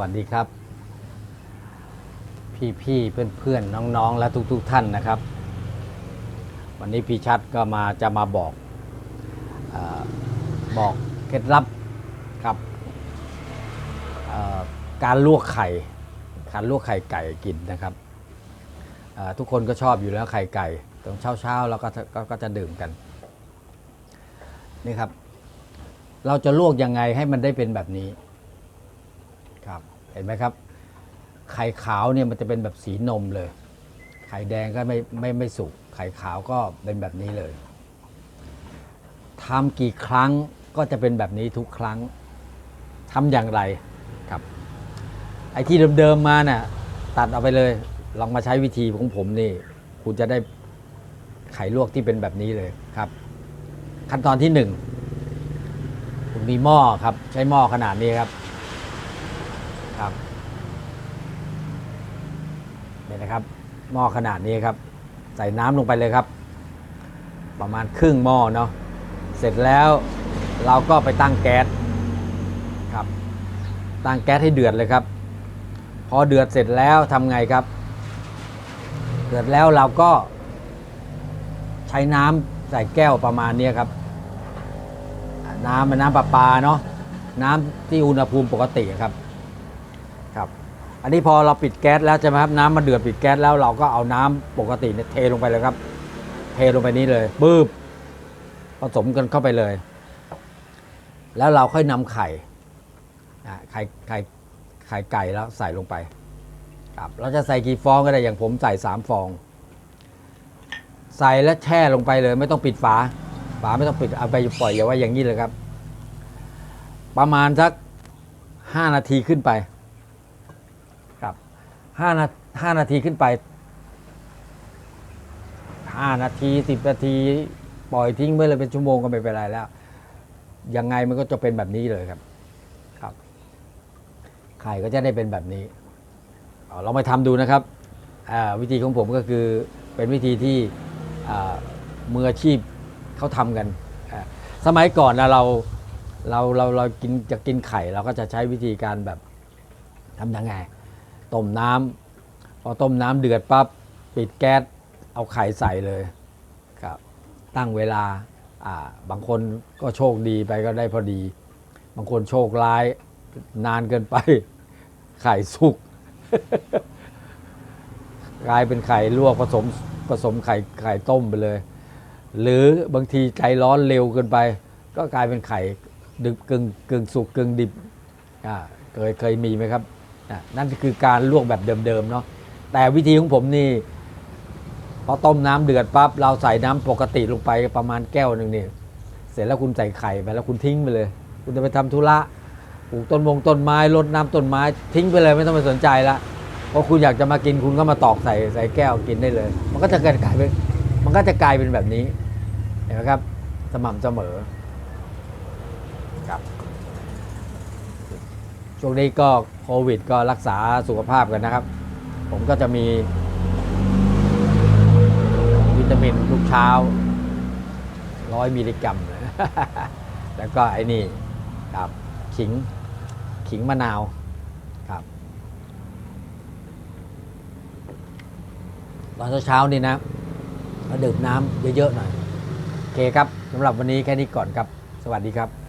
วัสดีครับ พี่ๆเพื่อนๆน้องๆ และทุกๆท่านนะครับ วันนี้พี่ชัดก็มาจะมาบอกอบอกเคล็ดลับครับการลวกไข่การลวกไข่ไก่กินนะครับทุกคนก็ชอบอยู่แล้วไข่ไก่ตอนเช้าๆแล้วก็ก็ก็จะดื่มกันนี่ครับ เราจะลวกยังไงให้มันได้เป็นแบบนี้ เห็นไหมครับ ไข่ขาวเนี่ยมันจะเป็นแบบสีนมเลย ไข่แดงก็ไม่ไม่ไม่สุก ไข่ขาวก็เป็นแบบนี้เลยทำกี่ครั้งก็จะเป็นแบบนี้ทุกครั้งทำอย่างไรครับ ไอ้ที่เดิมๆมาเนี่ยตัดเอาไปเลย ลองมาใช้วิธีของผมนี่ คุณจะได้ไข่ลวกที่เป็นแบบนี้เลยครับ ขั้นตอนที่หนึ่งคุณมีหม้อครับ ใช้หม้อขนาดนี้ครับ ครับนี่นะครับหม้อขนาดนี้ครับ ใส่น้ำลงไปเลยครับ ประมาณครึ่งหม้อเนาะเสร็จแล้วเราก็ไปตั้งแก๊สครับ ตั้งแก๊สให้เดือดเลยครับ พอเดือดเสร็จแล้วทำไงครับ เดือดแล้วเราก็ ใช้น้ำใส่แก้วประมาณนี้ครับ น้ำเป็นน้ำประปาเนาะน้ำที่อุณหภูมิปกติครับ ครับ อันนี้พอเราปิดแก๊สแล้วใช่ไหมครับน้ำมันเดือดปิดแก๊สแล้วเราก็เอาน้ำปกติเนี่ยเทลงไปเลยครับ เทลงไปนี้เลยบึ้บผสมกันเข้าไปเลย แล้วเราค่อยนำไข่ไข่ไข่ไข่ไก่แล้วใส่ลงไปครับเราจะใส่กี่ฟองก็ได้อย่างผมใส่สามฟอง ใส่แล้วแช่ลงไปเลย ไม่ต้องปิดฝา ฝาไม่ต้องปิดเอาไปปล่อยอย่าไว้อย่างนี้เลยครับ ประมาณสักห้านาทีขึ้นไป ห้านาห้านาทีขึ้นไปห้านาทีสิบนาที ปล่อยทิ้งไปเลยเป็นชั่วโมงก็ไม่เป็นไรแล้ว ยังไงมันก็จะเป็นแบบนี้เลยครับ ครับ ไข่ก็จะได้เป็นแบบนี้เอาไปทำดูนะครับ วิธีของผมก็คือเป็นวิธีที่มืออาชีพเขาทำกัน สมัยก่อนนะเราเราเราเรากินจะกินไข่เราก็จะใช้วิธีการแบบทำยังไง ต้มน้ำพอต้มน้ำเดือดปั๊บปิดแก๊สเอาไข่ใส่เลยครับตั้งเวลาอ่าบางคนก็โชคดีไปก็ได้พอดี บางคนโชคร้ายนานเกินไป ไข่สุกกลายเป็นไข่ลวกผสมผสมไข่ไข่ต้มไปเลย หรือบางทีใจร้อนเร็วเกินไป ก็กลายเป็นไข่ดึกกึ่งกึ่งสุกกึ่งดิบอ่าเคยเคยมีไหมครับ อะนั่นคือการลวกแบบเดิมๆเนาะแต่วิธีของผมนี่พอต้มน้ำเดือดปั๊บเราใส่น้ำปกติลงไปประมาณแก้วหนึ่งนี่เสร็จแล้วคุณใส่ไข่ไปแล้วคุณทิ้งไปเลย คุณจะไปทำธุระปลูกต้นมงต้นไม้รดน้ำต้นไม้ ทิ้งไปเลยไม่ต้องไปสนใจละเพราะคุณอยากจะมากินคุณก็มาตอกใส่ใส่แก้วกินได้เลย มันก็จะเกิดกลายเป็นมันก็จะกลายเป็นแบบนี้เห็นไหมครับ สม่ำเสมอครับ ช่วงนี้ก็โควิดก็รักษาสุขภาพกันนะครับ ผมก็จะมี วิตามินทุกเช้าร้อยมิลลิกรัม แล้วก็ไอ้นี่ครับขิงขิงมะนาวครับ ตอนเช้าๆนี่นะเราดื่มน้ำเยอะๆหน่อย โอเคครับสำหรับวันนี้แค่นี้ก่อนครับ สวัสดีครับ